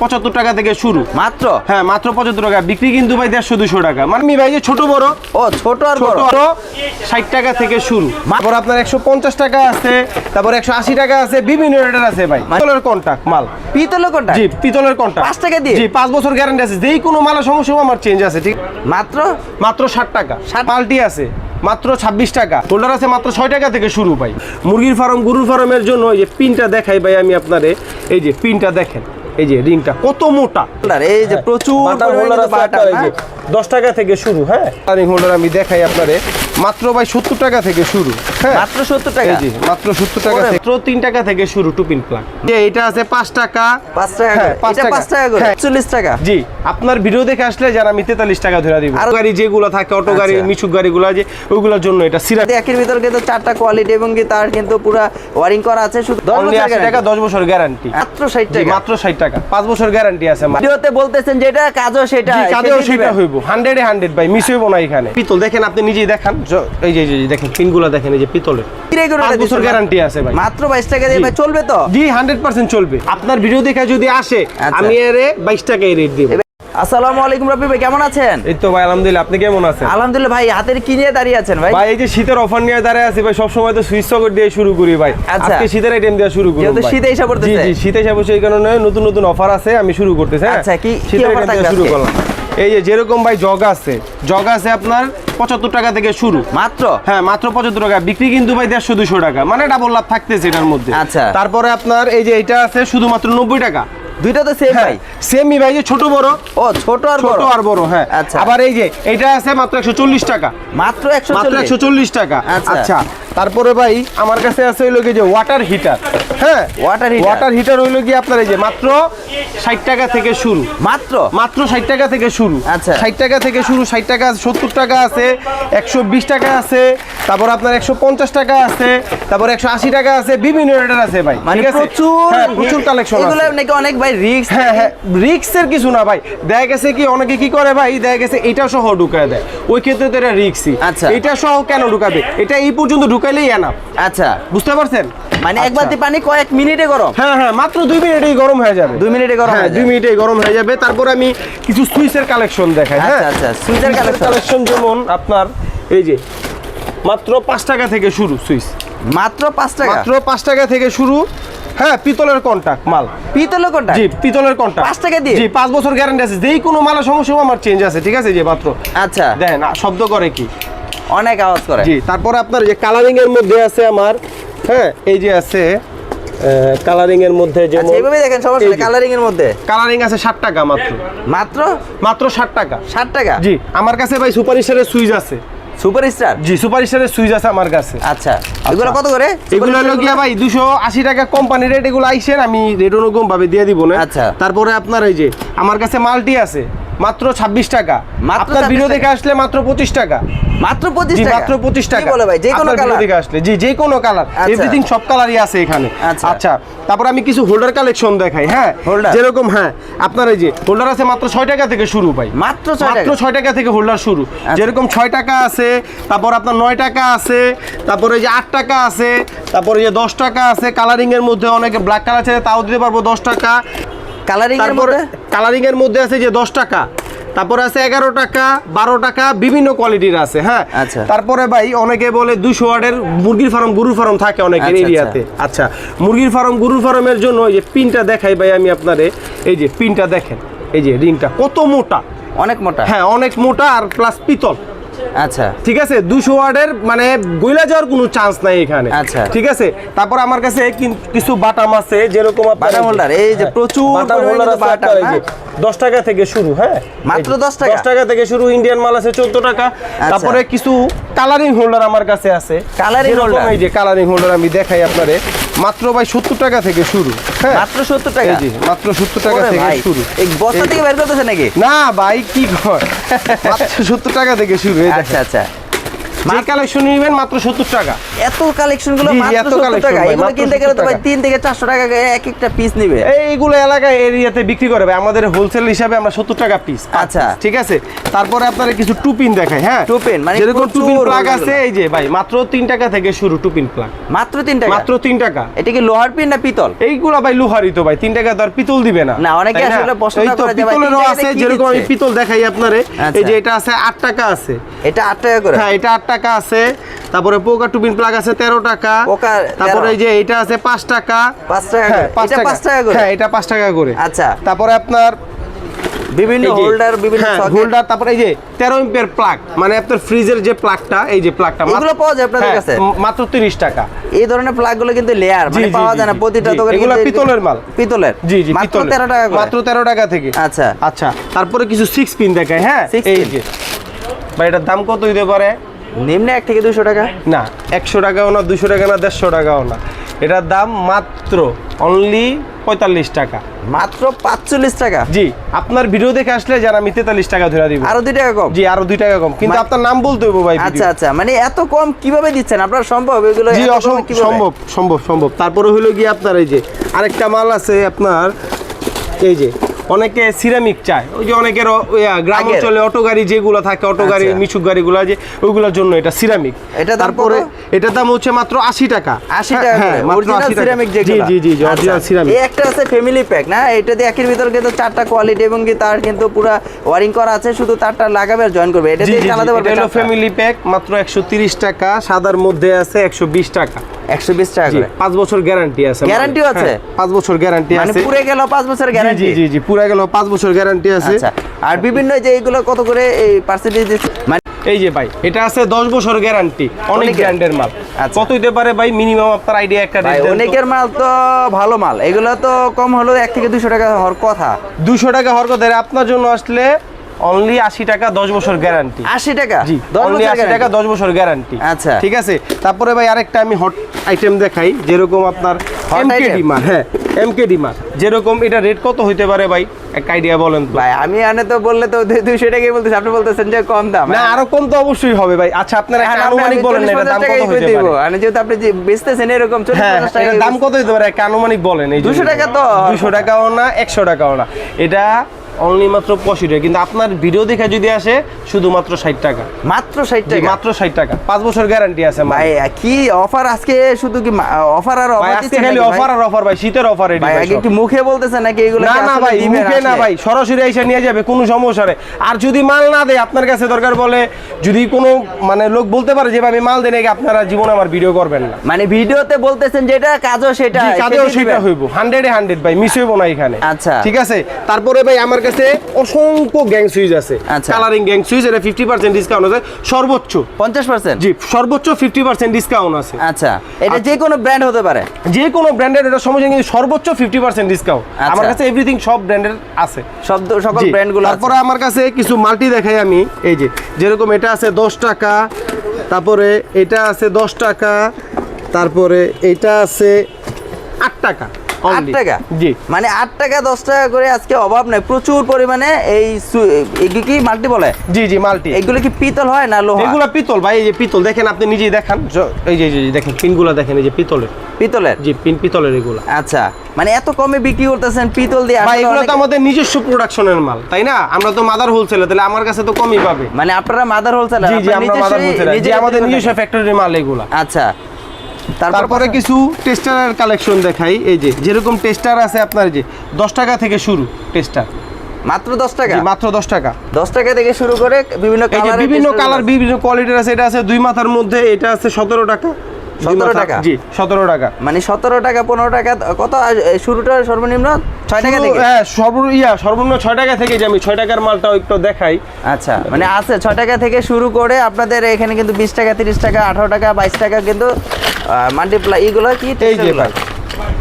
পঁচাত্তর টাকা থেকে শুরু। মাত্র? হ্যাঁ মাত্র পঁচাত্তর টাকা। বিক্রি কিন্তু ভাই দেড়শো দুশো টাকা। মানে ভাই যে ছোট বড়? ও ছোট আর বড়? ষাট টাকা থেকে শুরু। তারপর আপনার একশো পঞ্চাশ টাকা আছে তারপর একশো আশি টাকা আছে বিভিন্ন রেটের আছে ভাই। পিতলের কন্টাক্ট মাল। পিতলের কোনটা? জি পিতলের কন্টাক্ট পাঁচ টাকা দিয়ে? জি পাঁচ বছর গ্যারান্টি আছে। যেই কোনো মালের সমস্যা আমার চেঞ্জ আছে ঠিক? মাত্র? মাত্র ষাট টাকা। ষাট? মালটি আছে মাত্র ছাব্বিশ টাকা। হোল্ডার আছে মাত্র ছয় টাকা থেকে শুরু ভাই। মুরগির ফার্ম গরুর ফার্মের জন্য এই যে পিনটা দেখাই ভাই আমি আপনারে। এই যে পিনটা দেখেন। এই যে রিংটা কত মোটা? এই যে প্রচুর বাটার পরিমাণে হোল্ডার কিন্তু আছে বাটার, আপনার এই যে হ্যাঁ? দশ টাকা থেকে শুরু হ্যাঁ? রিং হোল্ডার আমি দেখাই আপনারে। মাত্র ভাই সত্তর টাকা থেকে শুরু হ্যাঁ? মাত্র সত্তর টাকা? এই যে মাত্র সত্তর টাকা মাত্র তিন টাকা থেকে শুরু টুপিন প্লাগ যে এটা আছে পাঁচ টাকা। পাঁচ টাকা হ্যাঁ, পাঁচ টাকা। পাঁচ টাকা হ্যাঁ। চল্লিশ টাকা। জি আপনার ভিডিও দেখে আসলে যারা আমি তেতাল্লিশ টাকা ধরে দিব। আর- গাড়ি যেগুলো থাকে অটো গাড়ি আচ্ছা। মিশুক গাড়িগুলো যে ওইগুলোর জন্য এটা সিরা একের ভিতর কিন্তু চারটা কোয়ালিটি এবং কি তার কিন্তু পুরো ওয়ারিং করা আছে। শুধু দশ টাকা দশ বছর গ্যারান্টি মাত্র ষাট টাকা। মাত্র ষাট টাকা পাঁচ বছর গ্যারান্টি আছে ভিডিওতে বলতেছেন যেটা কাজও সেটা কাজও সেটা। হইব। হান্ড্রেডে হান্ড্রেড ভাই মিস হইব না এখানে। পিতল দেখেন আপনি নিজেই দেখান। এই যে এই যে দেখেন পিনগুলো দেখেন এই যে পিতলের। বছর গ্যারান্টি আছে ভাই। মাত্র বাইশ টাকা দিয়ে ভাই চলবে তো? জি হান্ড্রেড পার্সেন্ট চলবে। আপনার ভিডিও দেখে যদি আসে আচ্ছা। আমি এর বাইশ টাকা রেট দিব। আসসালামু আলাইকুম রবি ভাই কেমন আছেন? এই তো ভাই আলহামদুলিল্লাহ আপনি কেমন আছেন? আলহামদুলিল্লাহ ভাই হাতের কি নিয়ে দাঁড়িয়ে আছেন ভাই? ভাই এই যে শীতের অফার নিয়ে দাঁড়ায় আছি ভাই সবসময় তো সুইচ সকেট দিয়ে শুরু করি ভাই। আচ্ছা। আজকে শীতের আইটেম দিয়ে শুরু করি যেহেতু শীত এসে পড়তেছে। জি জি শীত এসে পড়ছে এই কারণে নতুন নতুন অফার আছে আমি শুরু করতেছি হ্যাঁ? আচ্ছা, কি- শীতের offer থাকবে শুরু করলাম। এই যে যেরকম ভাই জগ আছে। জগ আছে আপনার পঁচাত্তর টাকা থেকে শুরু। মাত্র? হ্যাঁ মাত্র পঁচাত্তর টাকা। বিক্রি কিন্তু ভাই দেড়শো দুশো টাকা। মানে ডাবল লাভ থাকতেছে এটার মধ্যে। আচ্ছা। তারপরে আপনার এই যে এটা আছে শুধুমাত্র নব্বই টাকা। দুইটা তো সেম হ্যাঁ ভাই। সেমই ভাই যে ছোট বড়। ও ছোট আর ছোট বড়। আর বড় হ্যাঁ। আচ্ছা। আবার এই যে এটা আছে মাত্র একশো চল্লিশ টাকা। মাত্র একশো মাত্র একশো চল্লিশ টাকা। আচ্ছা। তারপরে ভাই আমার কাছে আছে হইল কি যে ওয়াটার হিটার হ্যাঁ ওয়াটার heater। ওয়াটার হিটার হইল কি আপনার এই যে মাত্র ষাট টাকা থেকে শুরু। মাত্র? মাত্র ষাট টাকা থেকে শুরু। আচ্ছা। ষাট টাকা থেকে শুরু ষাট টাকা সত্তর টাকা আছে একশো বিশ টাকা আছে তারপর আপনার একশো পঞ্চাশ টাকা আছে তারপর একশো আশি টাকা আছে বিভিন্ন রেটের আছে ভাই মানে ঠিক আছে? প্রচুর হ্যাঁ, প্রচুর কালেকশন এগুলো নাকি অনেক ভাই রিক্স হ্যাঁ হ্যাঁ রিক্সের কিছু না ভাই। দেখা গেছে কি অনেকে কি করে ভাই দেখা গেছে এটা সহ ঢুকায় দেয়। ওই ক্ষেত্রে তো এটা রিক্সই আচ্ছা। এটা সহ কেন ঢুকাবে? এটা এই পর্যন্ত ঢুকাইলেই এনা আচ্ছা। বুঝতে পারছেন? মানে এক আচ্ছা। বালতি পানি কয়েক মিনিটে গরম? হ্যাঁ হ্যাঁ মাত্র দুই মিনিটেই গরম হয়ে যাবে। দুই মিনিটে গরম হ্যাঁ দুই মিনিটেই গরম হয়ে যাবে। তারপর আমি কিছু সুইচের কালেকশন দেখাই হ্যাঁ? আচ্ছা, আচ্ছা, সুইচের কালেকশন। যেমন আপনার এই যে মাত্র পাঁচ টাকা থেকে শুরু সুইচ মাত্র পাঁচ টাকা? মাত্র পাঁচ টাকা থেকে শুরু হ্যাঁ পিতলের কন্টাক্ট মাল। পিতলের জি পিতলের কন্টাক্ট পাঁচ টাকা দিয়ে? জি পাঁচ বছর গ্যারান্টি আছে। যেই কোনো মালের সমস্যা আমার চেঞ্জ আছে ঠিক আছে যে মাত্র। আচ্ছা। দেখেন শব্দ করে কি? অনেক আওয়াজ করে। জি তারপরে আপনার যে কালারিং এর মধ্যে আছে আমার হ্যাঁ এই যে আছে কালারিং এর মধ্যে যেমন আচ্ছা এইভাবে দেখেন সমস্যা কালারিং এর মধ্যে। কালারিং আছে ষাট টাকা মাত্র। মাত্র? মাত্র ষাট টাকা। ষাট টাকা? জি আমার কাছে ভাই সুপার স্টারের সুইচ আছে। সুপার স্টার জি সুপার স্টারের সুইচ আছে আমার কাছে। আচ্ছা এগুলো কত করে? এগুলো হলো গিয়া ভাই দুশো আশি টাকা কোম্পানি রেট এগুলো আইসেন আমি রেট অনুকম ভাবে দিয়ে দিব না। আচ্ছা। তারপরে আপনার এই যে আমার কাছে মাল্টি আছে। মাত্র ছাব্বিশ টাকা। মাত্র আপনার 26 ভিডিও দেখে আসলে মাত্র পঁচিশ টাকা। মাত্র পঁচিশ টাকা? মাত্র পঁচিশ টাকা। কি বলে ভাই? যে কোনো কালার। দেখে আসলে। জি যে কোনো কালার। আচ্ছা। এভরিথিং সব কালারই আছে এখানে। আচ্ছা। আচ্ছা তারপর আমি কিছু হোল্ডার কালেকশন দেখাই হ্যাঁ? Holder? যেরকম হ্যাঁ আপনার এই যে হোল্ডার আছে মাত্র ছয় টাকা থেকে শুরু ভাই। মাত্র মাত্র ছয় টাকা থেকে হোল্ডার শুরু। যেরকম ছয় টাকা আছে তারপর আপনার নয় টাকা আছে তারপর এই যে আট টাকা আছে তারপরে যে দশ টাকা আছে। কালারিং এর মধ্যে অনেকে ব্ল্যাক কালার আছে তাও দিতে পারব দশ টাকা। কালারিং এর মধ্যে? কালারিং এর মধ্যে আছে যে দশ টাকা। তারপরে আছে এগারো টাকা বারো টাকা বিভিন্ন কোয়ালিটির আছে হ্যাঁ? আচ্ছা। তারপরে ভাই অনেকে বলে দুশো ওয়ার্ডের মুরগির ফার্ম গরুর ফার্ম থাকে অনেকের আচ্ছা, এরিয়াতে। আচ্ছা। মুরগির ফার্ম গরুর ফার্মের জন্য এই যে পিনটা দেখাই ভাই আমি আপনারে। এই যে পিনটা দেখেন এই যে রিংটা কত মোটা? অনেক মোটা। হ্যাঁ অনেক মোটা আর প্লাস পিতল। আচ্ছা। ঠিক আছে দুশো ওয়ার্ডের মানে গইলা যাওয়ার কোনো চান্স নাই এখানে। আচ্ছা। ঠিক আছে তারপর আমার কাছে কিছু বাটাম আছে যেরকম বাটাম এই এই যে হ্যাঁ, প্রচুর বাটাম বাটাম, হ্যাঁ? দশ টাকা থেকে শুরু হ্যাঁ? মাত্র এই যে 10 টাকা? দশ টাকা থেকে শুরু ইন্ডিয়ান মাল আছে চোদ্দ টাকা। তারপরে কিছু কালারিং হোল্ডার আমার কাছে আছে। এই যে কালারিং হোল্ডার আমি দেখাই আপনারে মাত্র ভাই সত্তর টাকা থেকে শুরু হ্যাঁ? মাত্র সত্তর টাকা? যে মাত্র সত্তর টাকা থেকে শুরু। বস্তা থেকে বের করতেছে নাকি? না ভাই কি মাত্র সত্তর টাকা থেকে শুরু। আচ্ছা আচ্ছা। যে কালেকশন নেবেন মাত্র সত্তর টাকা। এত কালেকশনগুলো মাত্র 70 টাকা। এগুলো কিনতে গেলে তো ভাই 3 থেকে 400 টাকা এক একটা পিস নেবে। এইগুলো এলাকায় এরিয়াতে বিক্রি করে ভাই। আমাদের হোলসেল হিসাবে আমরা সত্তর টাকা পিস আচ্ছা। ঠিক আছে? তারপরে আপনার কিছু টুপিন দেখাই হ্যাঁ? টুপিন, মানে যেরকম টুপিন প্লাগ আছে এই যে ভাই মাত্র তিন টাকা থেকে শুরু টুপিন প্লাগ মাত্র 3 টাকা? মাত্র তিন টাকা। এটা কি লোহার পিন না পিতল? এইগুলা ভাই লোহারই তো ভাই তিন টাকা তো আর পিতল দিবে না। না, অনেকে আসলে প্রশ্ন করে যে ভাই, পিতলেরও আছে যেরকম আমি পিতল দেখাই আপনারে আচ্ছা। এই যে এটা আছে আট টাকা আছে। এটা 8 টাকা করে? হ্যাঁ এটা আট টাকা আছে তারপরে পোকা টুপিন প্লাগ আছে তেরো টাকা তারপরে এই যে এটা আছে পাঁচ টাকা। 5 টাকা হ্যাঁ পাঁচ এটা টাকা। 5 টাকা করে? হ্যাঁ এটা পাঁচ টাকা করে। আচ্ছা। তারপরে আপনার বিভিন্ন হোল্ডার বিভিন্ন হ্যাঁ, হোল্ডার তারপরে এই যে তেরো এম্পিয়ার প্লাগ মানে আপনার ফ্রিজের যে প্লাগটা এই যে প্লাগটা এগুলো পাওয়া যায় আপনাদের কাছে? মাত্র তিরিশ টাকা। এই ধরনের প্লাগগুলো কিন্তু লেয়ার মানে পাওয়া যায় না। প্রতিটা দোকানে এগুলো পিতলের মাল। পিতলের। জি জি মাত্র 13 টাকা মাত্র তেরো টাকা থেকে। আচ্ছা। আচ্ছা তারপরে কিছু সিক্স পিন দেখায় হ্যাঁ? এই যে। ভাই এটার দাম কত দিতে পারে? নিম্নে এক থেকে দুশো টাকা? না একশো টাকাও না দুশো টাকা না দেড়শো টাকাও না। এটার দাম মাত্র অনলি পঁয়তাল্লিশ টাকা। মাত্র 45 টাকা? জি আপনার ভিডিও দেখে আসলে যারা আমি তেতাল্লিশ টাকা ধরে দিব। আরও দুই টাকা কম? জি আরও দুই টাকা কম। কিন্তু আপনার নাম বলতে হবে ভাই আচ্ছা আচ্ছা মানে এত কম কীভাবে দিচ্ছেন? আপনার সম্ভব এগুলো জি সম্ভব সম্ভব সম্ভব। তারপরে হলো গিয়ে আপনার এই যে আরেকটা মাল আছে আপনার এই যে অনেকে সিরামিক চায়। ওই যে অনেকের গ্রাম অঞ্চলে অটো গাড়ি যেগুলো থাকে অটো গাড়ি আচ্ছা। মিশুক গাড়িগুলো যে ওইগুলোর জন্য এটা সিরামিক দাম তারপরে? এটার দাম হচ্ছে মাত্র আশি টাকা। 80 টাকা হ্যাঁ, মাত্র অরিজিনাল 80 টাকা। সিরামিক জি জি জি অরিজিনাল আচ্ছা, সিরামিক এই একটা আছে ফ্যামিলি প্যাক না? এটাতে একের ভিতর কিন্তু চারটা কোয়ালিটি এবং কি তার কিন্তু পুরো ওয়ারিং করা আছে শুধু তারটা লাগাবে আর জয়েন করবে। এটা দিয়ে চালাতে পারবে এটা হলো ফ্যামিলি প্যাক মাত্র একশো তিরিশ টাকা সাদার মধ্যে আছে একশো বিশ টাকা। 120 টাকা পাঁচ বছর গ্যারান্টি আছে ও আছে? হ্যাঁ, পাঁচ বছর গ্যারান্টি মানে আছে। পুরো গেল 5 বছরের জি, গ্যারান্টি জি জি জি পুরা গেল পাঁচ বছর গ্যারান্টি আছে। আচ্ছা। আর বিভিন্ন যে এইগুলো কত করে এই পার্সেন্টেজ মানে এই যে ভাই এটা আছে দশ বছর গ্যারান্টি অনেক? ব্র্যান্ডের মাল। আচ্ছা। কত হইতে পারে ভাই মিনিমাম আপনার আইডিয়া একটা ভাই অনেকের মাল তো ভালো মাল এগুলো তো কম হলেও এক থেকে দুশো টাকা হওয়ার কথা। দুশো টাকা হওয়ার কথা আপনার জন্য আসলে অনলি আশি টাকা দশ বছর গ্যারান্টি আশি টাকা? জি দশ অনলি বছরের আশি টাকা guarantee? দশ বছর গ্যারান্টি আচ্ছা। ঠিক আছে? তারপরে ভাই আরেকটা আমি হট আইটেম দেখাই যেরকম আপনার এমকে? ডিমার হ্যাঁ এমকে ডিমার যেরকম এটা রেট কত হইতে পারে ভাই? একটা আইডিয়া বলেন ভাই আমি আনে তো বললে তো দুইশো টাকাই বলতেছি। আপনি বলতেছেন যে কম দাম। না আরও কম তো অবশ্যই হবে ভাই। আচ্ছা আপনারা একটা আনুমানিক বলেন না এটা দাম কত হইতে পারে? যেহেতু আপনি যে বেচতেছেন এরকম চল্লিশ হ্যাঁ পঞ্চাশ টাকা দাম কত হইতে পারে? একটা আনুমানিক বলেন এই 200 টাকা তো। দুশো টাকাও না একশো টাকাও না। এটা অনলি মাত্র পঁয়ষট্টি টাকা। কিন্তু আপনার ভিডিও দেখে যদি আসে শুধুমাত্র ষাট টাকা। মাত্র ষাট টাকা? মাত্র ষাট টাকা। পাঁচ বছর গ্যারান্টি আছে ভাই কি অফার আজকে? শুধু কি অফার আর অফার আজকে খালি অফার আর অফার ভাই শীতের অফার ভাই আগে কি মুখে বলতেছেন নাকি এগুলো না না ভাই মুখে না ভাই সরাসরি এসে নিয়ে যাবে কোনো সমস্যা নেই। আর যদি মাল না দেয় আপনার কাছে দরকার বলে যদি কোনো মানে লোক বলতে পারে যে ভাই আমি মাল দেন আপনারা জীবনে আমার ভিডিও করবেন না। মানে ভিডিওতে বলতেছেন যেটা কাজও সেটা কাজেও সেটা হইব। হান্ড্রেডে হান্ড্রেড ভাই মিস হইব না এখানে। আচ্ছা। ঠিক আছে? তারপরে ভাই আমার কাছে অসংখ্য গ্যাং সুইচ আছে। আচ্ছা। কালারিং গ্যাং সুইচ এটা ফিফটি পার্সেন্ট ডিসকাউন্ট আছে। সর্বোচ্চ। পঞ্চাশ পার্সেন্ট জি সর্বোচ্চ ফিফটি পার্সেন্ট ডিসকাউন্ট আছে। আচ্ছা এটা যে কোনো ব্র্যান্ড হতে পারে। যে কোনো ব্র্যান্ডের এটা সমস্যা কিন্তু সর্বোচ্চ ফিফটি পার্সেন্ট ডিসকাউন্ট আচ্ছা। আমার কাছে এভরিথিং সব ব্র্যান্ডের আছে। শব্দ সকল ব্র্যান্ডগুলো তারপরে আমার কাছে কিছু মাল্টি দেখাই আমি। এই যে যেরকম এটা আছে দশ টাকা তারপরে এটা আছে দশ টাকা তারপরে এটা আছে আট টাকা। আট টাকা? জি। মানে আট টাকা দশ টাকা করে আজকে অভাব নাই। প্রচুর পরিমাণে এই এগুলো কি মাল্টি বলে? জি জি মাল্টি এগুলো কি পিতল হয় না লোহা? এগুলা পিতল ভাই এই যে পিতল দেখেন আপনি নিজেই দেখান। এই যে দেখেন পিনগুলা দেখেন এই যে পিতলের। পিতলের? জি পিন পিতলের এগুলা। আচ্ছা মানে এত কমে বিক্রি করতেছেন পিতল দিয়ে ভাই এগুলো তো আমাদের নিজস্ব প্রোডাকশনের মাল তাই না? আমরা তো মাদার হোলসেলার তাহলে আমার কাছে তো কমই পাবে। মানে আপনারা মাদার হোলসেলার জি জি আমরা মাদার হোলসেলার জি আমাদের নিজস্ব ফ্যাক্টরির মাল এগুলা। আচ্ছা তারপরে কিছু টেস্টারের কালেকশন দেখাই। এই যে যেরকম টেস্টার আছে আপনার যে দশ টাকা থেকে শুরু টেস্টার মাত্র দশ টাকা? মাত্র দশ টাকা। দশ টাকা থেকে শুরু করে বিভিন্ন বিভিন্ন কালার বিভিন্ন কোয়ালিটির আছে এটা আছে দুই মাথার মধ্যে এটা আছে সতেরো টাকা। দুই 17 মাথা- টাকা? জি সতেরো টাকা। মানে সতেরো টাকা পনেরো টাকা কত শুরুটা সর্বনিম্ন ছয় টাকা থেকে? হ্যাঁ সর্ব ইয়া সর্বনিম্ন ছয় টাকা থেকে যে আমি ছয় টাকার মালটাও একটু দেখাই। আচ্ছা মানে আছে ছয় টাকা থেকে শুরু করে আপনাদের এখানে কিন্তু বিশ টাকা তিরিশ টাকা আঠারো টাকা বাইশ টাকা কিন্তু মাল্টিপ্লাই এগুলো কি এই যে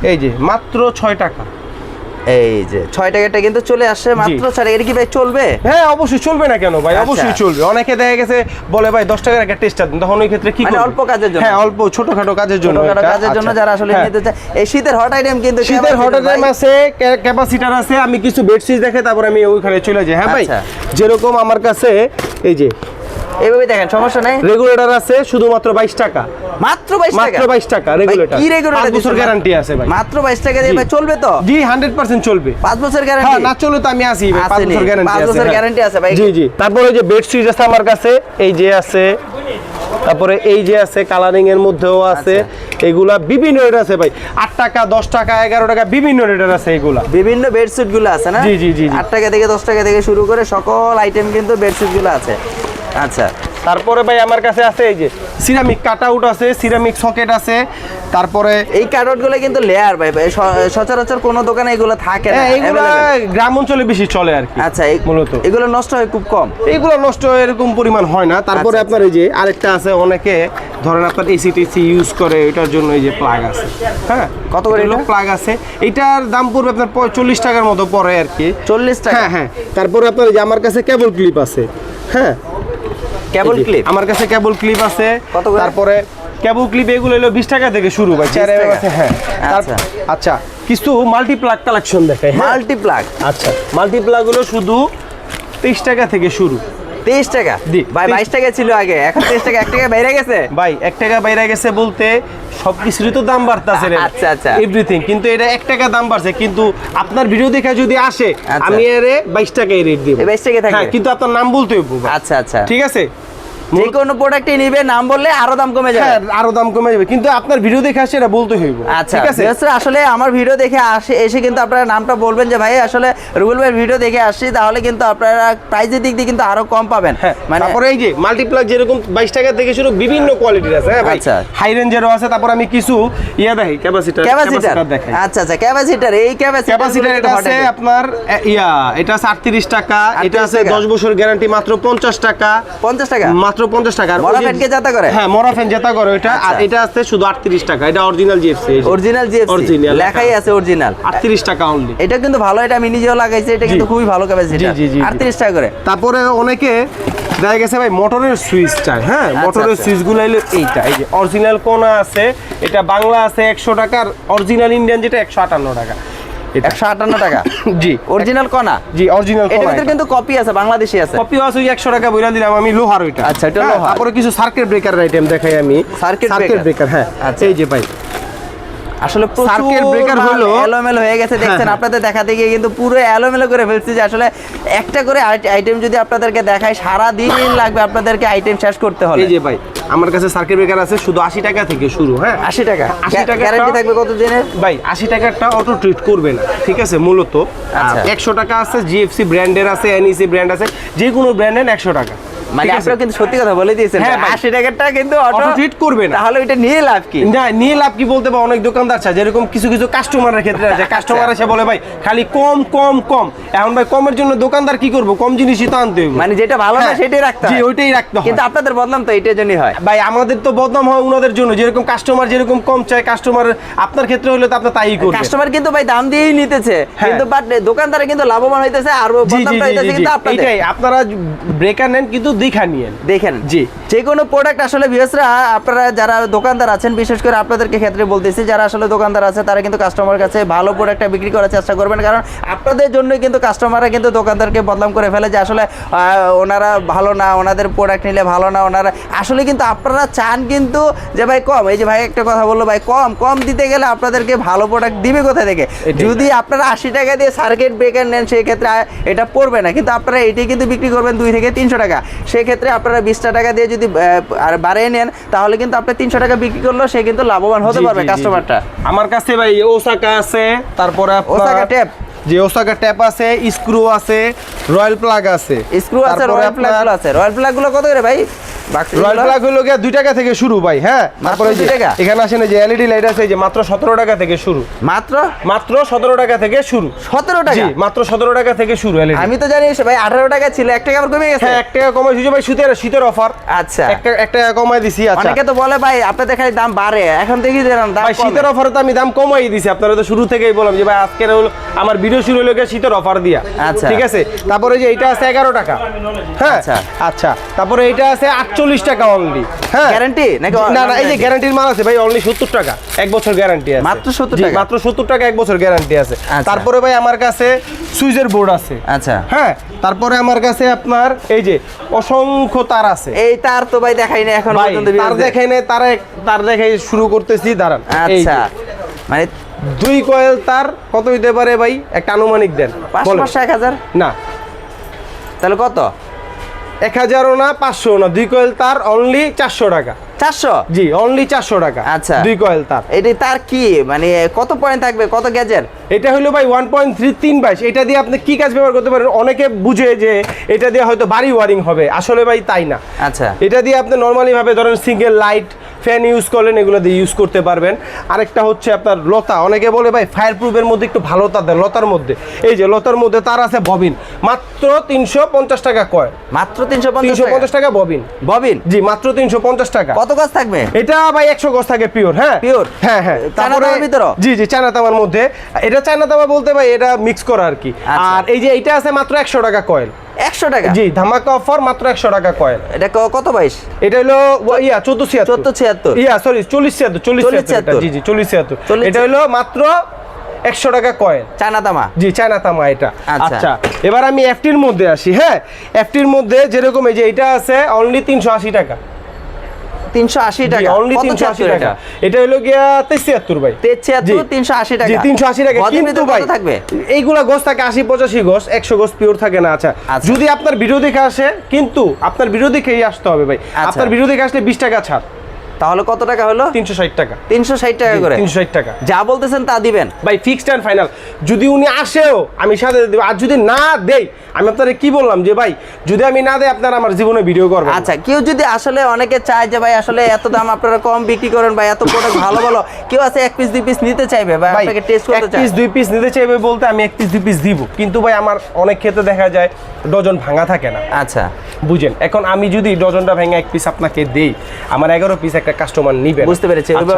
এই যে মাত্র ছয় টাকা। এই যে ছয় টাকাটা কিন্তু চলে আসছে মাত্র ছয় টাকা কি ভাই চলবে হ্যাঁ অবশ্যই চলবে না কেন ভাই আচ্ছা। অবশ্যই চলবে অনেকে দেখা গেছে বলে ভাই দশ টাকার একটা টেস্টার দিন তখন ওই ক্ষেত্রে কি মানে অল্প কাজের জন্য। হ্যাঁ অল্প ছোটখাটো কাজের জন্য কাজের জন্য আচ্ছা। যারা আসলে হ্যাঁ। নিতে চায় এই শীতের হট আইটেম কিন্তু শীতের হট ভাই। আছে ক্যাপাসিটার আছে আমি কিছু বেডশিট দেখে তারপরে আমি ওইখানে চলে যাই হ্যাঁ ভাই আচ্ছা। যেরকম আমার কাছে এই যে এইভাবে দেখেন সমস্যা নাই। রেগুলেটর আছে শুধুমাত্র বাইশ টাকা। মাত্র বাইশ টাকা? মাত্র বাইশ টাকা রেগুলেটর কি রেগুলেটর পাঁচ বছর গ্যারান্টি আছে ভাই। মাত্র বাইশ টাকা দিয়ে ভাই চলবে তো? জি হান্ড্রেড পার্সেন্ট চলবে। পাঁচ বছর হ্যাঁ না চলে তো আমি আসি ভাই পাঁচ আসেনি। বছর গ্যারান্টি আছে বছর হ্যাঁ। guarantee আছে ভাই। জি জি। তারপরে যে বেড আছে আমার কাছে এই যে আছে তারপরে এই যে আছে কালারিং এর মধ্যেও আছে আচ্ছা। এগুলা বিভিন্ন রেট আছে ভাই। আট টাকা দশ টাকা এগারো টাকা বিভিন্ন রেটের আছে এগুলা। বিভিন্ন বেডশিটগুলো আছে না? জি, জি, জি, জি। আট টাকা থেকে দশ টাকা থেকে শুরু করে সকল আইটেম কিন্তু বেডশিটগুলো আছে। আচ্ছা তারপরে ভাই আমার কাছে আছে এই যে সিরামিক কাট আউট আছে সিরামিক সকেট আছে তারপরে এই কার্ডবোর্ডগুলো কিন্তু লেয়ার ভাই ভাই, সচরাচর কোনো দোকানে এগুলো থাকে না হ্যাঁ এগুলা। গ্রাম অঞ্চলে বেশি চলে আর কি আচ্ছা এই- মূলত। এগুলো নষ্ট হয় খুব কম? এইগুলো নষ্ট হয় এরকম পরিমাণ হয় না। তারপরে আচ্ছা, আপনার এই যে আরেকটা আছে অনেকে ধরেন আপনার এসি টিসি ইউজ করে এটার জন্য এই যে প্লাগ আছে। হ্যাঁ কত করে এটা? প্লাগ আছে। এটার দাম পড়বে আপনার চল্লিশ টাকার মতো পড়ে আর কি। চল্লিশ টাকা? হ্যাঁ হ্যাঁ তারপরে আপনার এই যে আমার কাছে কেবল ক্লিপ আছে। হ্যাঁ কেবল ক্লিপ আমার কাছে কেবল ক্লিপ আছে। তারপরে কেবল ক্লিপ এগুলো হলো বিশ টাকা থেকে শুরু ভাই চার 20 আছে হ্যাঁ। আচ্ছা। আচ্ছা কিছু মাল্টিপ্লাগ কালেকশন দেখায় মাল্টিপ্লাগ মাল্টি আচ্ছা মাল্টিপ্লাগ হলো শুধু তেইশ টাকা থেকে শুরু। তেইশ টাকা। ভাই 23 বাইশ টাকা ছিল আগে এখন তেইশ টাকা এক টাকা বাইরে গেছে? ভাই এক টাকা বাইরে গেছে বলতে সবকিছুরই তো দাম বাড়তেছে রে। আচ্ছা, আচ্ছা। এভরিথিং কিন্তু এটা এক টাকা দাম বাড়ছে। কিন্তু আপনার ভিডিও দেখে যদি আসে আচ্ছা। আমি এর বাইশ টাকায় রেট দিব। বাইশ 22 টাকায় থাকে। হ্যাঁ কিন্তু আপনার নাম বলতে হইব আচ্ছা আচ্ছা। ঠিক আছে? যে কোনো প্রোডাক্টই নিবে নাম বললে আরও দাম কমে যাবে। হ্যাঁ আরও দাম কমে যাবে। কিন্তু আপনার ভিডিও দেখে আসে এটা বলতে হইব। আচ্ছা ঠিক আছে? আসলে আমার ভিডিও দেখে আসে এসে কিন্তু আপনারা নামটা বলবেন যে ভাই আসলে রুবেল ভিডিও দেখে আসছি তাহলে কিন্তু আপনারা প্রাইজের দিক দিয়ে কিন্তু আরও কম পাবেন। হ্যাঁ মানে তারপরে এই যে মাল্টিপ্লাগ যেরকম বাইশ টাকা থেকে শুরু বিভিন্ন কোয়ালিটির আছে হ্যাঁ ভাই? আচ্ছা। হাই রেঞ্জেরও আছে তারপর আমি কিছু ইয়া দেখি ক্যাপাসিটার ক্যাপাসিটার দেখাই। আচ্ছা আচ্ছা ক্যাপাসিটার এই ক্যাপাসিটার ক্যাপাসিটার এটা আছে আপনার ইয়া এটা আছে আটত্রিশ টাকা এটা আছে টাকা। দশ বছর গ্যারান্টি মাত্র পঞ্চাশ টাকা। পঞ্চাশ টাকা? মাত্র পঞ্চাশ টাকা। আর মরা ফ্যানকে যাতা করে? হ্যাঁ মরা ফ্যান জেতা করে এটা আর আচ্ছা। এটা আছে শুধু আটত্রিশ টাকা। এটা অরিজিনাল জিএফসি অরিজিনাল জিএফসি লেখাই আছে অরিজিনাল আটত্রিশ টাকা অনলি এটা কিন্তু ভালো এটা আমি নিজেও লাগাইছি এটা কিন্তু খুবই ভালো ক্যাপাসিটি জি, জি, জি, জি। 38 টাকা করে। তারপরে অনেকে দেখা গেছে ভাই মোটরের সুইচ চাই হ্যাঁ? মোটরের আচ্ছা। সুইচগুলো হলো এইটা। এই যে অরিজিনাল কোনা আছে এটা বাংলা আছে একশো টাকার অরিজিনাল ইন্ডিয়ান যেটা একশো আটান্ন টাকা। এটা একশো আটান্ন টাকা। জি। অরিজিনাল কনা জি অরিজিনাল এটার ভিতরে কিন্তু কপি আছে বাংলাদেশি আছে। কপি আছে ওই একশো টাকা বইলা দিলাম আমি লোহার ওইটা। আচ্ছা, এটা লোহার। তারপরে কিছু সার্কিট ব্রেকার আইটেম দেখাই আমি। সার্কিট ব্রেকার হ্যাঁ। আচ্ছা। এই যে ভাই। আসলে Circuit breaker হলো- এলোমেলো হয়ে গেছে দেখছেন? হ্যাঁ। আপনাদের দেখাতে গিয়ে কিন্তু পুরো এলোমেলো করে ফেলছি যে আসলে একটা করে আইটেম যদি আপনাদেরকে দেখায় সারা দিন লাগবে আপনাদেরকে আইটেম শেষ করতে হবে এই যে ভাই। আমার কাছে সার্কিট ব্রেকার আছে শুধু আশি টাকা থেকে শুরু হ্যাঁ? আশি টাকা। আশি টাকা গ্যারান্টি থাকবে কত দিনের ভাই আশি টাকারটা অটো ট্রিট করবে না ঠিক আছে মূলত। আচ্ছা। একশো টাকা আছে জিএফসি ব্র্যান্ডের আছে এনইসি ব্র্যান্ড আছে যে কোনো ব্র্যান্ডের একশো টাকা। মানে কিন্তু সত্যি কথা বলে দিয়েছেন হ্যাঁ কিন্তু অটো করবে না। তাহলে ওইটা নিয়ে লাভ কি? না নিয়ে লাভ কি বলতে বা অনেক দোকানদার চায় যেরকম কিছু কিছু কাস্টমারের ক্ষেত্রে আছে। কাস্টমার এসে বলে ভাই খালি কম কম কম। এখন ভাই কমের জন্য দোকানদার কি করব? কম জিনিসই তো আনতে হবে মানে যেটা ভালো না হ্যাঁ, সেটাই রাখতে জি ওইটাই রাখতে কিন্তু আপনাদের বদলাম তো এইটার জন্যই হয়। ভাই আমাদের তো বদনাম হয় ওনাদের জন্য। যেরকম কাস্টমার যেরকম কম চায় কাস্টমার আপনার ক্ষেত্রে হলে তো আপনার তাই করবে। কাস্টমার কিন্তু ভাই দাম দিয়েই নিতেছে। হ্যাঁ। কিন্তু বাট দোকানদারে কিন্তু লাভবান হইতেছে আর বদনামটা হইতেছে কিন্তু আপনাদের। এটাই আপনারা ব্রেকার নেন কিন্তু দেখা নিয়েন। দেখেন জি। যে কোনো প্রোডাক্ট আসলে ভিউসরা আপনারা যারা দোকানদার আছেন বিশেষ করে আপনাদেরকে ক্ষেত্রে বলতেছি যারা আসলে দোকানদার আছে তারা কিন্তু কাস্টমার কাছে ভালো প্রোডাক্টটা বিক্রি করার চেষ্টা করবেন। কারণ আপনাদের জন্যই কিন্তু কাস্টমাররা কিন্তু দোকানদারকে বদনাম করে ফেলে যে আসলে ওনারা ভালো না ওনাদের প্রোডাক্ট নিলে ভালো না ওনারা আসলে কিন্তু আপনারা চান কিন্তু যে ভাই কম। এই যে ভাই একটা কথা বলল ভাই কম কম দিতে গেলে আপনাদেরকে ভালো প্রোডাক্ট দিবে কোথা থেকে? যদি আপনারা আশি টাকা দিয়ে সার্কিট ব্রেকার নেন সেই ক্ষেত্রে এটা পড়বে না। কিন্তু আপনারা এটাই কিন্তু বিক্রি করবেন দুই থেকে তিনশো টাকা। সেই ক্ষেত্রে আপনারা বিশটা টাকা দিয়ে যদি আর বাড়িয়ে নেন তাহলে কিন্তু আপনি তিনশো টাকা বিক্রি করলেও সে কিন্তু লাভবান হতে পারবে কাস্টমারটা আমার কাছে ভাই ওসাকা আছে তারপরে ওসাকা ট্যাপ? যে ওসাকা ট্যাপ আছে স্ক্রু আছে রয়্যাল প্লাগ আছে স্ক্রু আছে রয়্যাল প্লাগ আছে রয়্যাল প্লাগগুলো কত করে ভাই? রয়্যাল প্লাগ হলো গিয়ে দুই টাকা থেকে শুরু ভাই হ্যাঁ? তারপরে যে টাকা? এখানে আসেন যে এলইডি লাইট আছে এই যে মাত্র সতেরো টাকা থেকে শুরু। মাত্র? মাত্র সতেরো টাকা থেকে শুরু। সতেরো টাকা? মাত্র সতেরো টাকা থেকে শুরু এলইডি আমি তো জানি ভাই আঠারো টাকা ছিল এক টাকা কমে গেছে। হ্যাঁ এক টাকা কমাই দিয়েছি ভাই শীতের শীতের অফার আচ্ছা। একটা এক টাকা কমাই দিছি আচ্ছা। অনেকে তো বলে ভাই আপনাদের খালি দাম বাড়ে এখন দেখি দিলাম দাম ভাই শীতের অফারে তো আমি দাম কমাই দিছি আপনারা তো শুরু থেকেই বললাম যে ভাই আজকের হলো আমার ভিডিও শুরু হলো গিয়ে শীতের অফার দিয়া। আচ্ছা। ঠিক আছে? তারপরে যে এটা আছে এগারো টাকা। হ্যাঁ? আচ্ছা। আচ্ছা তারপরে এটা আছে আট আটচল্লিশ টাকা অনলি হ্যাঁ। Guarantee নাকি না না এই যে গ্যারান্টির মাল আছে ভাই অনলি সত্তর টাকা এক বছর গ্যারান্টি আছে। মাত্র 70 জি, টাকা? মাত্র সত্তর টাকা এক বছর গ্যারান্টি আছে। আচ্ছা। তারপরে ভাই আমার কাছে সুইচের বোর্ড আছে। আচ্ছা। হ্যাঁ তারপরে আমার কাছে আপনার এই যে অসংখ্য তার আছে। এই তার তো ভাই দেখাই না এখন পর্যন্ত তার। দেখাই নাই তার তার দেখাই শুরু করতেছি দাঁড়ান। আচ্ছা। মানে দুই কয়েল তার কত হইতে পারে ভাই? একটা আনুমানিক দেন পাঁচশো। এক হাজার? না। তাহলে কত? এক হাজারও না পাঁচশো না। দুই কয়েল তার অনলি চারশো টাকা। চারশো? জি অনলি চারশো টাকা। আচ্ছা। দুই কয়েল তার। এটি তার কি? মানে কত পয়েন্ট থাকবে? কত গ্যাজের এটা হলো ভাই ওয়ান পয়েন্ট থ্রি তিন বাইশ এটা দিয়ে আপনি কি কাজ ব্যবহার করতে পারেন? অনেকে বুঝে যে এটা দিয়ে হয়তো বাড়ি ওয়ারিং হবে। আসলে ভাই তাই না। আচ্ছা। এটা দিয়ে আপনি নর্মালি ভাবে ধরেন সিঙ্গেল লাইট ফ্যান ইউজ করলেন এগুলো দিয়ে ইউজ করতে পারবেন। আরেকটা হচ্ছে আপনার লতা। অনেকে বলে ভাই ফায়ার প্রুফের মধ্যে একটু ভালো তার দেন লতার মধ্যে। এই যে লতার মধ্যে তার আছে ববিন। মাত্র তিনশো পঞ্চাশ টাকা কয়? মাত্র তিনশো তিনশো পঞ্চাশ টাকা ববিন। ববিন? জি মাত্র তিনশো পঞ্চাশ টাকা। কত গাছ থাকবে? এটা ভাই একশো গজ থাকে পিওর হ্যাঁ? পিওর হ্যাঁ হ্যাঁ। ভিতরও? জি জি চায়না তামার মধ্যে। এটা চায়না তামা বলতে ভাই এটা মিক্স করা আর কি। আচ্ছা। আর এই যে এটা আছে মাত্র একশো টাকা কয়েল। একশো টাকা? জি ধামাকা অফার মাত্র একশো টাকা কয়েল এটা কত বাইশ এটা হলো ইয়া চোদ্দ ছিয়াত্তর। চোদ্দ ছিয়াত্তর। ইয়া সরি চল্লিশ ছিয়াত্তর চল্লিশ চল্লিশ ছিয়াত্তর এটা, ছিয়াত্তর। জি জি চল্লিশ ছিয়াত্তর। চল্লিশ এটা হলো মাত্র একশো টাকা কয়েন চায়না তামা জি চায়না তামা এটা। আচ্ছা। আচ্ছা এবার আমি এফটির মধ্যে আসি হ্যাঁ? এফটির মধ্যে যেরকম এই যে এটা আছে অনলি তিনশো আশি টাকা। টাকা অনলি টাকা এটা হলো গিয়া তেইশ ছিয়াত্তর ভাই তেইশ ছিয়াত্তর, জি। 380 টাকা। জি তিনশো আশি টাকা কিন্তু ভাই থাকবে? এইগুলা গোস থাকে আশি পঁচাশি গোস একশো গোস পিওর থাকে না আচ্ছা আচ্ছা। যদি আপনার বিরোধী দেখে আসে কিন্তু আপনার ভিডিও দেখেই আসতে হবে ভাই আচ্ছা। আপনার ভিডিও দেখে আসলে বিশ টাকা ছাড় তাহলে কত টাকা হলো? তিনশো ষাট টাকা। তিনশো ষাট টাকা করে। তিনশো ষাট টাকা। যা বলতেছেন তা দিবেন। ভাই ফিক্সড অ্যান্ড ফাইনাল যদি উনি আসেও আমি সাথে দেবো। আর যদি না দেই আমি আপনাদের কি বললাম যে ভাই যদি আমি না দেই আপনারা আমার জীবনে ভিডিও করবেন আচ্ছা কেউ যদি আসলে অনেকে চায় যে ভাই আসলে এত দাম আপনারা কম বিক্রি করেন বা এত প্রোডাক্ট ভালো ভালো। কেউ আছে এক পিস দুই পিস নিতে চাইবে ভাই আপনাকে টেস্ট এক করতে চায়। পিস দুই পিস নিতে চাইবে বলতে আমি এক পিস দুই পিস দিব। কিন্তু ভাই আমার অনেক ক্ষেত্রে দেখা যায় ডজন ভাঙা থাকে না। আচ্ছা। বুঝেন এখন আমি যদি ডজনটা ভেঙে এক পিস আপনাকে দেই আমার এগারো পিস একটা কাস্টমার নিবে বুঝতে পেরেছি, আচ্ছা,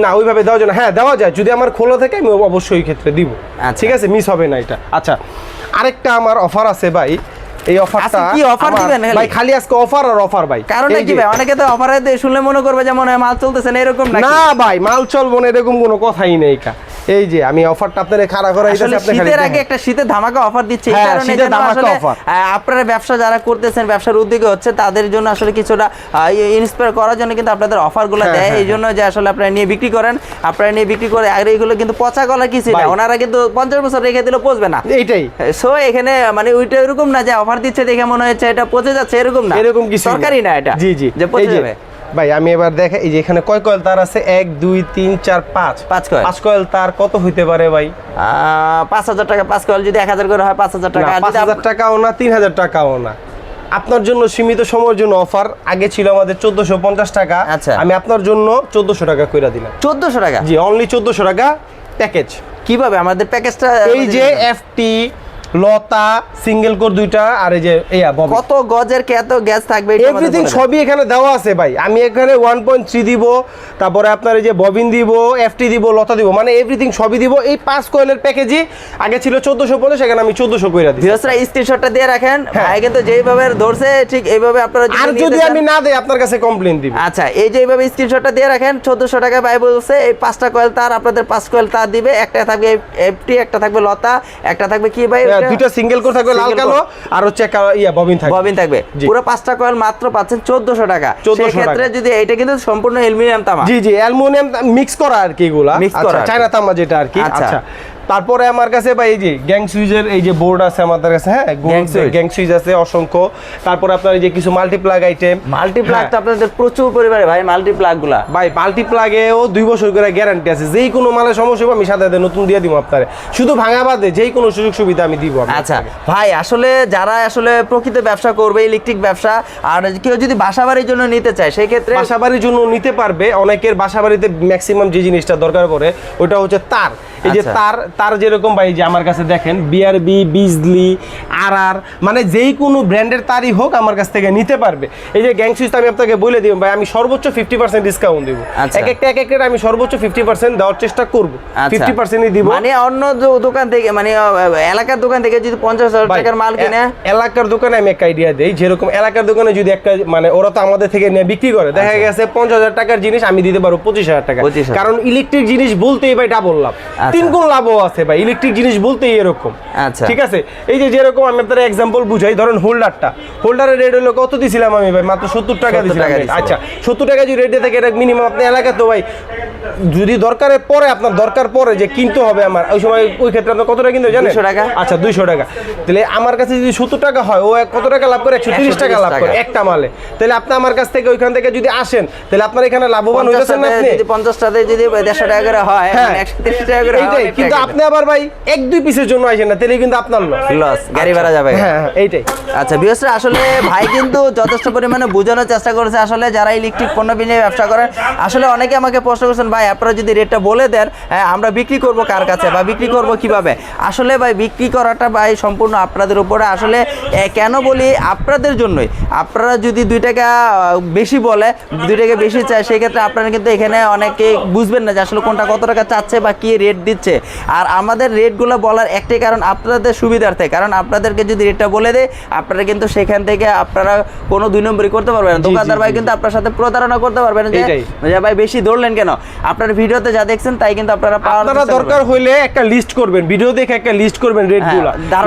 না? ওইভাবে দেওয়া যায় না। হ্যাঁ দেওয়া যায়। যদি আমার খোলা থাকে আমি অবশ্যই ক্ষেত্রে দিব। আচ্ছা। ঠিক আছে? মিস হবে না এটা। আচ্ছা আরেকটা আমার অফার আছে ভাই। এই অফারটা কি আমার- দিবেন ভাই খালি আজকে অফার আর অফার ভাই। কারণ কি ভাই? অনেকে তো অফারে শুনলে মনে করবে যে মনে হয় মাল চলতেছে না এরকম না ভাই মাল চলবো না এরকম কোনো কথাই নেই কা এই যে আমি অফারটা আপনাদের খাড়া করে আসলে শীতের আগে একটা শীতের ধামাকা অফার দিচ্ছে এই হ্যাঁ, কারণে ধামাকা আসলে আপনারা ব্যবসা যারা করতেছেন ব্যবসার উদ্যোগে হচ্ছে তাদের জন্য আসলে কিছুটা ইন্সপায়ার করার জন্য কিন্তু আপনাদের অফারগুলো হ্যাঁ, দেয়। হ্যাঁ, এই জন্য যে আসলে আপনারা নিয়ে বিক্রি করেন আপনারা নিয়ে বিক্রি করে আর এইগুলো কিন্তু পচা গলা কিছু না। ওনারা কিন্তু পঞ্চাশ বছর রেখে দিলেও পচবে না। এইটাই। সো এখানে মানে ওইটা এরকম না যে অফার দিচ্ছে দেখে মনে হচ্ছে এটা পচে যাচ্ছে এরকম না। এরকম কিছু সরকারি না এটা। জি জি। যে পচে যাবে। ভাই আমি এবার দেখে এই যে এখানে কয় কয়েল তার আছে? এক দুই তিন চার পাঁচ। পাঁচ কয়েল। পাঁচ কয়েল তার কত হইতে পারে ভাই? পাঁচ হাজার টাকা পাঁচ কয়েল যদি এক হাজার করে হয় পাঁচ হাজার টাকা। পাঁচ হাজার টাকাও না তিন হাজার টাকাও না। আপনার জন্য সীমিত সময়ের জন্য অফার আগে ছিল আমাদের চোদ্দশো পঞ্চাশ টাকা। আচ্ছা। আমি আপনার জন্য চোদ্দশো টাকা কইরা দিলাম। চোদ্দশো টাকা? জি অনলি চোদ্দশো টাকা প্যাকেজ কীভাবে? আমাদের প্যাকেজটা এই যে এফটি লতা সিঙ্গেল কোর দুইটা আর এই যে ইয়া ববি। কত গজের কত গ্যাস থাকবে এভরিথিং সবই এখানে দেওয়া আছে ভাই। আমি এখানে ওয়ান পয়েন্ট থ্রি দিব তারপরে আপনার এই যে ববিন দিব এফটি দিব লতা দিব মানে এভরিথিং সবই দিব। এই পাঁচ কয়েলের প্যাকেজই আগে ছিল চোদ্দশো পঞ্চাশ এখানে আমি চোদ্দশো কইরা দিই ভিউয়ার্সরা স্ক্রিনশটটা দিয়ে রাখেন। হ্যাঁ। ভাই কিন্তু যেইভাবে ধরছে ঠিক এইভাবে আপনারা আর যদি আমি না দেই আপনার কাছে কমপ্লেন দিব। আচ্ছা এই যে এইভাবে স্ক্রিনশটটা দিয়ে রাখেন চোদ্দশো টাকা ভাই বলছে এই পাঁচটা কয়েল তার আপনাদের পাঁচ কয়েল তার দিবে। একটা থাকবে এফটি একটা থাকবে লতা একটা থাকবে কি ভাই? হ্যাঁ? দুইটা সিঙ্গেল কোর থাকবে লাল কালো আর হচ্ছে ইয়া ববিন থাকবে। ববিন থাকবে। পুরো পাঁচটা কয়েল মাত্র পাচ্ছেন চোদ্দশো টাকা। 1400 সেই ক্ষেত্রে যদি এটা কিন্তু সম্পূর্ণ অ্যালুমিনিয়াম তামা। জি জি অ্যালুমিনিয়াম মিক্স করা আর কি এগুলা। মিক্স করা চায়না তামা যেটা আর কি। আচ্ছা। তারপরে আমার কাছে ভাই এই যে গ্যাং সুইচের এই যে বোর্ড আছে আমাদের কাছে হ্যাঁ। গ্যাং সুইচ আছে অসংখ্য। তারপরে আপনার এই যে কিছু মাল্টিপ্লাগ আইটেম মাল্টিপ্লাগ তো আপনাদের প্রচুর পরিমাণে ভাই মাল্টিপ্লাগগুলা। ভাই মাল্টিপ্লাগেও দুই বছর করে গ্যারান্টি আছে। যেই কোনো মালের সমস্যা হবে আমি সাথে সাথে নতুন দিয়ে দিব আপনারে। শুধু ভাঙা বাদে যেই কোনো সুযোগ সুবিধা আমি দিব। আচ্ছা ভাই আসলে যারা আসলে প্রকৃত ব্যবসা করবে ইলেকট্রিক ব্যবসা আর কেউ যদি বাসাবাড়ির জন্য নিতে চায় সেই ক্ষেত্রে বাসাবাড়ির জন্য নিতে পারবে। অনেকের বাসাবাড়িতে ম্যাক্সিমাম যে জিনিসটা দরকার পড়ে ওটা হচ্ছে তার। এই যে আচ্ছা। তার তার যেরকম ভাই যে আমার কাছে দেখেন বিআরবি বিজলি আর আর মানে যেই কোনো ব্র্যান্ডের তারই হোক আমার কাছ থেকে নিতে পারবে। এই যে গ্যাং সুইচ আমি আপনাকে বলে দিব ভাই আমি সর্বোচ্চ ফিফটি পার্সেন্ট ডিসকাউন্ট দিব। আচ্ছা। এক একটা এক একটা আমি সর্বোচ্চ ফিফটি পার্সেন্ট দেওয়ার চেষ্টা করব। আচ্ছা। ফিফটি পার্সেন্টই দিব। মানে অন্য দোকান থেকে মানে এলাকার দোকান থেকে যদি পঞ্চাশ হাজার টাকার মাল কিনে এলাকার দোকানে আমি একটা আইডিয়া দেই যেরকম এলাকার দোকানে যদি একটা মানে ওরা তো আমাদের থেকে নিয়ে বিক্রি করে। দেখা গেছে পঞ্চাশ হাজার টাকার জিনিস আমি দিতে পারব পঁচিশ হাজার টাকা। কারণ ইলেকট্রিক জিনিস বলতেই ভাই ডাবল লাভ। আচ্ছা। তিন গুণ লাভও আছে ভাই ইলেকট্রিক জিনিস বলতে এরকম। আচ্ছা। ঠিক আছে? এই যে যেরকম আমি আপনার এক্সাম্পল বুঝাই ধরেন হোল্ডারটা হোল্ডারের রেট হলো কত দিছিলাম আমি ভাই? মাত্র সত্তর টাকা দিছিলাম। আচ্ছা সত্তর টাকা যদি রেটে থাকে এটা মিনিমাম আপনি এলাকা তো ভাই যদি দরকারের পরে আপনার দরকার পরে যে কিনতে হবে আমার ওই সময় ওই ক্ষেত্রে আপনার কত টাকা কিনতে জানেন? 200 টাকা। আচ্ছা দুইশো টাকা। তাহলে আমার কাছে যদি সত্তর টাকা হয় ও কত টাকা লাভ করে? একশো তিরিশ টাকা লাভ করে একটা মালে। তাহলে আপনি আমার কাছ থেকে ওইখান থেকে যদি আসেন তাহলে আপনার এখানে লাভবান হইতেছেন না আপনি? যদি পঞ্চাশটাতে যদি দেড়শো টাকা করে হয় হ্যাঁ। মানে একশো তিরিশ টাকা করে হয়, এইটাই কিন্তু আপনি আবার ভাই এক দুই পিসের জন্য আসেন না তাহলে কিন্তু আপনার লস। গাড়ি ভাড়া যাবে। হ্যাঁ হ্যাঁ এইটাই। আচ্ছা আসলে ভাই কিন্তু যথেষ্ট পরিমাণে বোঝানোর চেষ্টা করেছে। আসলে যারা ইলেকট্রিক পণ্য ব্যবসা করেন আসলে অনেকে আমাকে প্রশ্ন করছেন ভাই আপনারা যদি রেটটা বলে দেন হ্যাঁ, আমরা বিক্রি করব কার কাছে বা বিক্রি করব কীভাবে? আসলে ভাই বিক্রি করাটা ভাই সম্পূর্ণ আপনাদের উপরে। আসলে কেন বলি আপনাদের জন্যই? আপনারা যদি দুই টাকা বেশি বলে দুই টাকা বেশি চায় সেক্ষেত্রে আপনারা কিন্তু এখানে অনেকে বুঝবেন না যে আসলে কোনটা কত টাকা চাচ্ছে বা কি রেট দিচ্ছে। আর আমাদের রেটগুলো বলার একটাই কারণ আপনাদের সুবিধার্থে। কারণ আপনাদেরকে যদি রেটটা বলে দেয় আপনারা কিন্তু সেখান থেকে আপনারা কোনো দুই নম্বরই করতে পারবেন না। দোকানদার ভাই কিন্তু আপনার সাথে প্রতারণা করতে পারবেন যে ভাই বেশি ধরলেন কেন? আপনার ভিডিওতে যা দেখছেন তাই কিন্তু আপনারা পাওয়ার আপনারা দরকার। হইলে একটা লিস্ট করবেন ভিডিও দেখে একটা লিস্ট করবেন হ্যাঁ,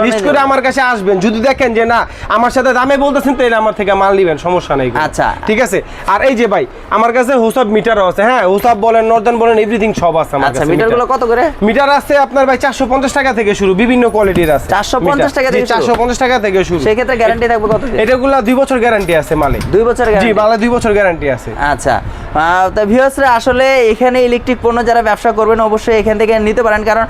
লিস্ট করে আমার কাছে আসবেন। যদি দেখেন যে না আমার সাথে দামে বলতেছেন তাহলে আমার থেকে মাল নিবেন সমস্যা নেই আচ্ছা। ঠিক আছে? আর এই যে ভাই আমার কাছে হোসাব মিটার আছে হ্যাঁ? হোসাব বলেন নর্দার্ন বলেন এভরিথিং সব আছে আমার আচ্ছা কাছে মিটারগুলো কত করে? মিটার আছে আপনার ভাই চারশো পঞ্চাশ টাকা থেকে শুরু বিভিন্ন কোয়ালিটির আছে। 450 টাকা থেকে শুরু? চারশো পঞ্চাশ টাকা থেকে শুরু। সেক্ষেত্রে গ্যারান্টি থাকবে কত? এটাগুলা দুই বছর গ্যারান্টি আছে মালে দুই বছর গ্যারান্টি জি মালে দুই বছর গ্যারান্টি আছে। আচ্ছা। তা ভিউয়ার্সরা আসলে এখানে ইলেকট্রিক পণ্য যারা ব্যবসা করবেন অবশ্যই এখান থেকে নিতে পারেন। কারণ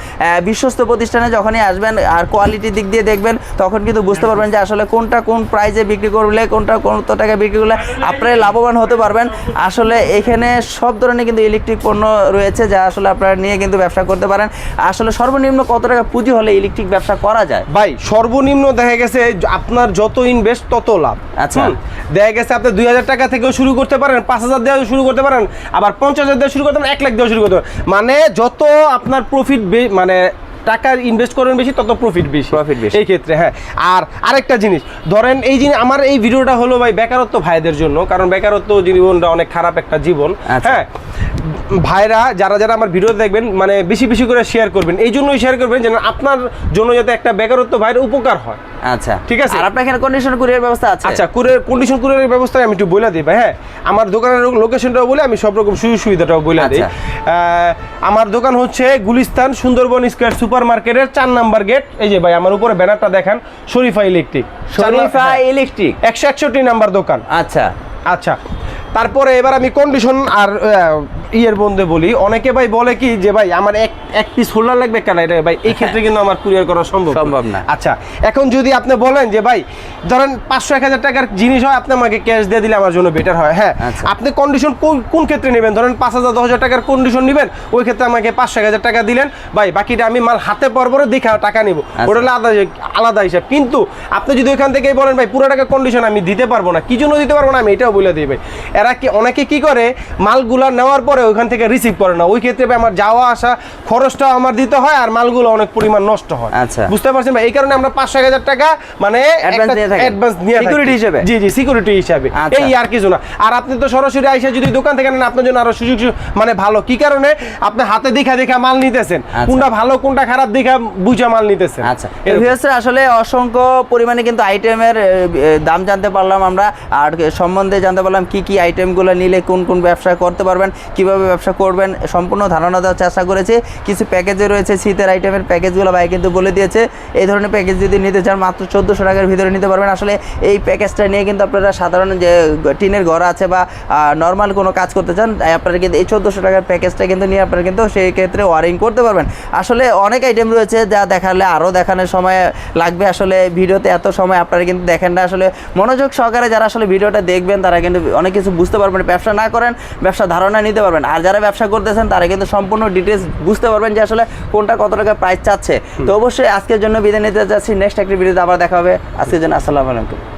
বিশ্বস্ত প্রতিষ্ঠানে যখনই আসবেন আর কোয়ালিটির দিক দিয়ে দেখবেন তখন কিন্তু বুঝতে পারবেন যে আসলে কোনটা কোন প্রাইজে বিক্রি করলে কোনটা কত টাকা বিক্রি করলে আপনারা লাভবান হতে পারবেন। আসলে এখানে সব ধরনের কিন্তু ইলেকট্রিক পণ্য রয়েছে যা আসলে আপনারা নিয়ে কিন্তু ব্যবসা করতে পারেন। আসলে সর্বনিম্ন কত টাকা পুঁজি হলে ইলেকট্রিক ব্যবসা করা যায়? ভাই সর্বনিম্ন দেখা গেছে আপনার যত ইনভেস্ট তত লাভ। আচ্ছা। দেখা গেছে আপনি দুই হাজার টাকা থেকেও শুরু করতে পারেন পাঁচ হাজার দেওয়া শুরু করতে পারেন আবার পঞ্চাশ হাজার দিয়ে শুরু করতে পারেন এক লাখ দিয়ে শুরু করতে পারেন। মানে যত আপনার প্রফিট মানে টাকার ইনভেস্ট করেন বেশি তত প্রফিট বেশি। প্রফিট বেশি। এই ক্ষেত্রে হ্যাঁ। আর আরেকটা জিনিস ধরেন এই জিনিস আমার এই ভিডিওটা হলো ভাই বেকারত্ব ভাইদের জন্য কারণ বেকারত্ব জীবনটা অনেক খারাপ একটা জীবন। আচ্ছা। হ্যাঁ ভাইরা যারা যারা আমার ভিডিও দেখবেন মানে বেশি বেশি করে শেয়ার করবেন এই জন্যই শেয়ার করবেন যেন আপনার জন্য যাতে একটা বেকারত্ব ভাইয়ের উপকার হয়। আচ্ছা। ঠিক আছে। আর আপনার এখানে কন্ডিশন কুরিয়ার ব্যবস্থা আছে? আচ্ছা কুরিয়ার কন্ডিশন কুরিয়ারের ব্যবস্থা আমি একটু বলে দিই ভাই হ্যাঁ? আমার দোকানের লোকেশনটাও বলে আমি সব রকম সুযোগ সুবিধাটাও বলে দিই। আচ্ছা। আমার দোকান হচ্ছে গুলিস্তান সুন্দরবন স্কোয়ার সুপার মার্কেটের চার নাম্বার গেট। এই যে ভাই আমার উপরে ব্যানারটা দেখান শরীফা ইলেকট্রিক। শরীফা ইলেকট্রিক? একশো একষট্টি নাম্বার দোকান। আচ্ছা। আচ্ছা। তারপরে এবার আমি কন্ডিশন আর ইয়ের বন্ধে বলি। অনেকে ভাই বলে কি যে ভাই আমার এক এক পিস হোল্ডার লাগবে কেন? এটা ভাই এই ক্ষেত্রে কিন্তু আমার কুরিয়ার করা সম্ভব সম্ভব না। আচ্ছা এখন যদি আপনি বলেন যে ভাই ধরেন পাঁচশো এক হাজার টাকার জিনিস হয় আপনি আমাকে ক্যাশ দিয়ে দিলে আমার জন্য বেটার হয়। হ্যাঁ আচ্ছা। আপনি কন্ডিশন কোন কোন ক্ষেত্রে নেবেন? ধরেন পাঁচ হাজার দশ হাজার টাকার কন্ডিশন নেবেন ওই ক্ষেত্রে আমাকে পাঁচশো এক হাজার টাকা দিলেন। ভাই বাকিটা আমি মাল হাতে পরপরে দেখে টাকা নিব। আচ্ছা। ওটা হলো আলাদা আলাদা হিসাব। কিন্তু আপনি যদি ওইখান থেকেই বলেন ভাই পুরো টাকা কন্ডিশন আমি দিতে পারব না কি জন্য দিতে পারব না আমি এটাও বলে দিই ভাই। এরা কি অনেকে কি করে? মালগুলা নেওয়ার পরে ওইখান থেকে রিসিভ করে না। ওই ক্ষেত্রে আমার যাওয়া আসা খরচটা আমার দিতে হয় আর মালগুলো অনেক পরিমাণ নষ্ট হয়। আচ্ছা। বুঝতে পারছেন ভাই? এই কারণে আমরা পাঁচশো এক হাজার টাকা মানে Advance অ্যাডভান্স নিয়ে থাকি। হিসেবে? জি জি সিকিউরিটি হিসাবে। আচ্ছা। এই আর কিছু না। আর আপনি তো সরাসরি আইসা যদি দোকান থেকে নেন আপনার জন্য আরও সুযোগ মানে ভালো। কি কারণে? আপনি হাতে দেখা দেখা মাল নিতেছেন। আচ্ছা। কোনটা ভালো কোনটা খারাপ দেখা বুঝা মাল নিতেছেন। আচ্ছা। আসলে অসংখ্য পরিমাণে কিন্তু আইটেমের দাম জানতে পারলাম আমরা। আর সম্বন্ধে জানতে পারলাম কি কি আইটেমগুলো নিলে কোন কোন ব্যবসা করতে পারবেন, কীভাবে ব্যবসা করবেন, সম্পূর্ণ ধারণা দেওয়ার চেষ্টা করেছে। কিছু প্যাকেজে রয়েছে, শীতের আইটেমের প্যাকেজগুলো ভাই কিন্তু বলে দিয়েছে। এই ধরনের প্যাকেজ যদি নিতে চান, মাত্র চোদ্দোশো টাকার ভিতরে নিতে পারবেন। আসলে এই প্যাকেজটা নিয়ে কিন্তু আপনারা সাধারণ যে টিনের ঘর আছে বা নর্মাল কোনো কাজ করতে চান আপনারা কিন্তু এই চোদ্দোশো টাকার প্যাকেজটা কিন্তু নিয়ে আপনারা কিন্তু সেই ক্ষেত্রে ওয়ারিং করতে পারবেন। আসলে অনেক আইটেম রয়েছে যা দেখালে আরও দেখানোর সময় লাগবে। আসলে ভিডিওতে এত সময় আপনারা কিন্তু দেখেন না। আসলে মনোযোগ সহকারে যারা আসলে ভিডিওটা দেখবেন, তারা কিন্তু অনেক কিছু বুঝতে পারবেন ব্যবসা না করেন ব্যবসা ধারণা নিতে পারবেন। আর যারা ব্যবসা করতেছেন তারা কিন্তু সম্পূর্ণ ডিটেলস বুঝতে পারবেন যে আসলে কোনটা কত টাকা প্রাইস চাচ্ছে। তো অবশ্যই আজকের জন্য বিদায় নিতে চাচ্ছি নেক্সট একটি ভিডিওতে আবার দেখা হবে। আজকের জন্য আসসালামু আলাইকুম।